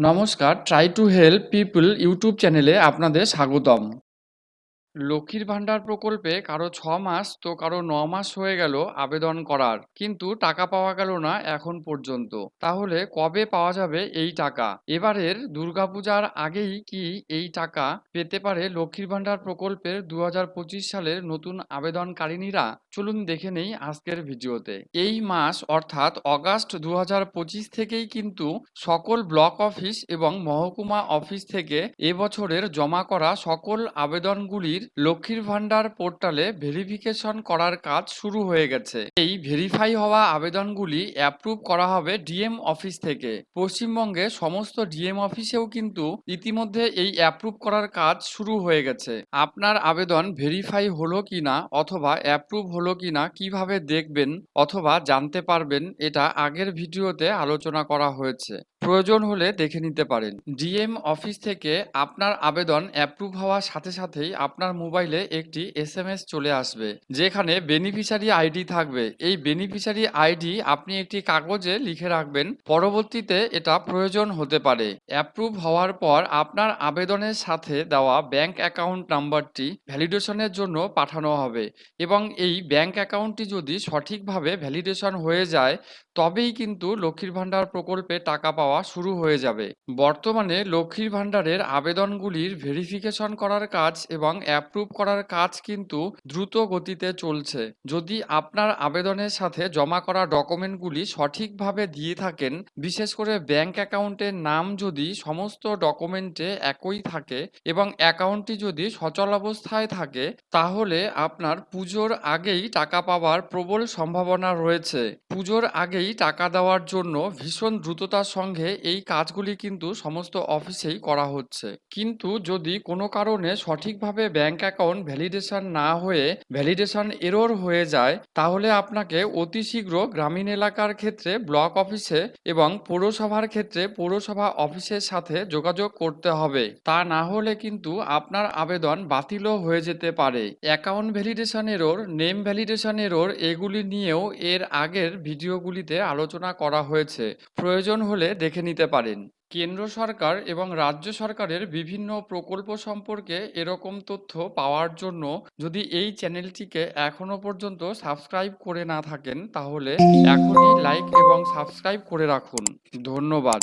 নমস্কার try to help people YouTube চ্যানেলে আপনাদের স্বাগতম। লক্ষ্মীর ভাণ্ডার প্রকল্পে কারও ছ মাস তো কারও ন মাস হয়ে গেল আবেদন করার। কিন্তু টাকা পাওয়া গেল না এখন পর্যন্ত। তাহলে কবে পাওয়া যাবে এই টাকা? এবারের দুর্গাপূজার আগেই কি এই টাকা পেতে পারে লক্ষ্মীর ভাণ্ডার প্রকল্পের দু হাজার পঁচিশ সালের নতুন আবেদনকারিনীরা চলুন দেখে নেই আজকের ভিডিওতে। এই মাস অর্থাৎ অগাস্ট দু হাজার পঁচিশ থেকেই কিন্তু সকল ব্লক অফিস এবং মহকুমা অফিস থেকে এবছরের জমা করা সকল আবেদনগুলির লক্ষ্মীর ভাণ্ডার পোর্টালে ভেরিফিকেশন করার কাজ শুরু হয়ে গেছে। এই ভেরিফাই হওয়া আবেদনগুলি অ্যাপ্রুভ করা হবে ডিএম অফিস থেকে। পশ্চিমবঙ্গে সমস্ত ডিএম অফিসেও কিন্তু ইতিমধ্যে এই অ্যাপ্রুভ করার কাজ শুরু হয়ে গেছে। আপনার আবেদন ভেরিফাই হলো কিনা অথবা অ্যাপ্রুভ হলো কিনা কীভাবে দেখবেন অথবা জানতে পারবেন এটা আগের ভিডিওতে আলোচনা করা হয়েছে। প্রয়োজন হলে দেখে নিতে পারেন। ডিএম অফিস থেকে আপনার আবেদন অ্যাপ্রুভ হওয়ার সাথে সাথেই আপনার মোবাইলে একটি এস চলে আসবে, যেখানে বেনিফিশিয়ারি আইডি থাকবে। এই বেনিফিশিয়ারি আইডি আপনি একটি কাগজে লিখে রাখবেন, পরবর্তীতে এটা প্রয়োজন হতে পারে। অ্যাপ্রুভ হওয়ার পর আপনার আবেদনের সাথে দেওয়া ব্যাংক অ্যাকাউন্ট নাম্বারটি ভ্যালিডেশনের জন্য পাঠানো হবে এবং এই ব্যাংক অ্যাকাউন্টটি যদি সঠিকভাবে ভ্যালিডেশন হয়ে যায়, তবেই কিন্তু লক্ষ্মীর ভাণ্ডার প্রকল্পে টাকা পাওয়া শুরু হয়ে যাবে। বর্তমানে লক্ষ্মীর ভাণ্ডারের আবেদনগুলির ভেরিফিকেশন করার কাজ এবং অ্যাপ্রুভ করার কাজ কিন্তু দ্রুত গতিতে চলছে। যদি আপনার আবেদনের সাথে জমা করা ডকুমেন্টগুলি সঠিকভাবে দিয়ে থাকেন, বিশেষ করে ব্যাংক অ্যাকাউন্টের নাম যদি সমস্ত ডকুমেন্টে একই থাকে এবং অ্যাকাউন্টটি যদি সচল অবস্থায় থাকে, তাহলে আপনার পুজোর আগেই টাকা পাওয়ার প্রবল সম্ভাবনা রয়েছে। পুজোর আগেই টাকা দেওয়ার জন্য ভীষণ দ্রুততার সঙ্গে এই কাজগুলি কিন্তু সমস্ত অফিসেই করা হচ্ছে। কিন্তু যদি কোনো কারণে সঠিকভাবে ব্যাংক অ্যাকাউন্ট ভ্যালিডেশন না হয়ে ভ্যালিডেশন এরর হয়ে যায়, তাহলে আপনাকে অতি শীঘ্র গ্রামীণ এলাকার ক্ষেত্রে ব্লক অফিসে এবং পৌরসভার ক্ষেত্রে পৌরসভা অফিসের সাথে যোগাযোগ করতে হবে। তা না হলে কিন্তু আপনার আবেদন বাতিলও হয়ে যেতে পারে। Account validation error, name validation error এগুলি নিয়েও এর আগের ভিডিওগুলিতে আলোচনা করা হয়েছে। প্রয়োজন হলে দেখে নিতে পারেন। কেন্দ্র সরকার এবং রাজ্য সরকারের বিভিন্ন প্রকল্প সম্পর্কে এরকম তথ্য পাওয়ার জন্য যদি এই চ্যানেলটিকে এখনও পর্যন্ত সাবস্ক্রাইব করে না থাকেন, তাহলে এখনই লাইক এবং সাবস্ক্রাইব করে রাখুন। ধন্যবাদ।